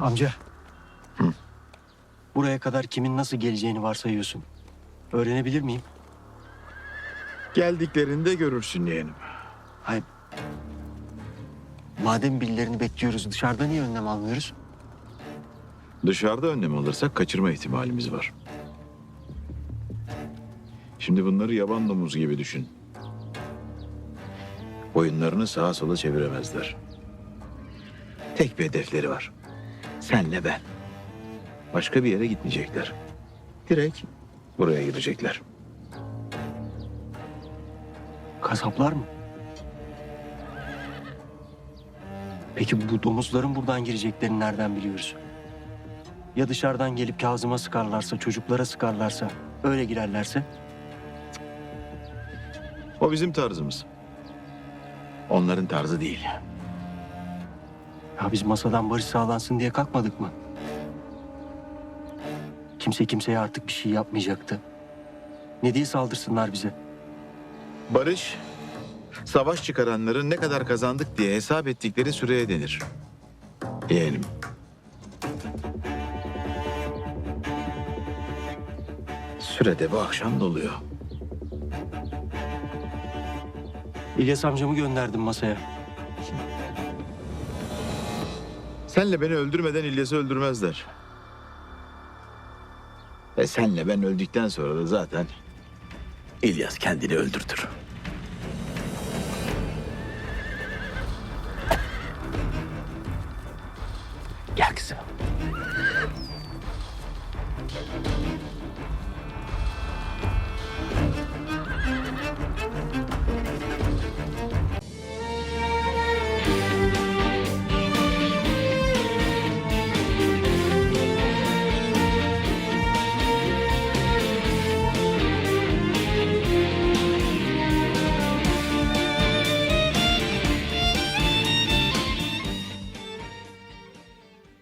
Amca. Buraya kadar kimin nasıl geleceğini varsayıyorsun. Öğrenebilir miyim? Geldiklerinde görürsün yeğenim. Hayır. Madem birilerini bekliyoruz dışarıda niye önlem almıyoruz? Dışarıda önlem alırsak kaçırma ihtimalimiz var. Şimdi bunları yaban domuzu gibi düşün. Oyunlarını sağa sola çeviremezler. Tek bir hedefleri var. Senle ben. Başka bir yere gitmeyecekler. Direkt buraya girecekler. Kasaplar mı? Peki bu domuzların buradan gireceklerini nereden biliyoruz? Ya dışarıdan gelip Kazım'a sıkarlarsa, çocuklara sıkarlarsa, öyle girerlerse? O bizim tarzımız. Onların tarzı değil. Ya biz masadan barış sağlansın diye kalkmadık mı? Kimse kimseye artık bir şey yapmayacaktı. Ne diye saldırsınlar bize? Barış, savaş çıkaranların ne kadar kazandık diye hesap ettikleri süreye denir. Yeğenim. Sürede bu akşam doluyor. İlyas amcamı gönderdim masaya. Senle beni öldürmeden İlyas'ı öldürmezler. Ve senle ben öldükten sonra da zaten İlyas kendini öldürtür. Gel kızım.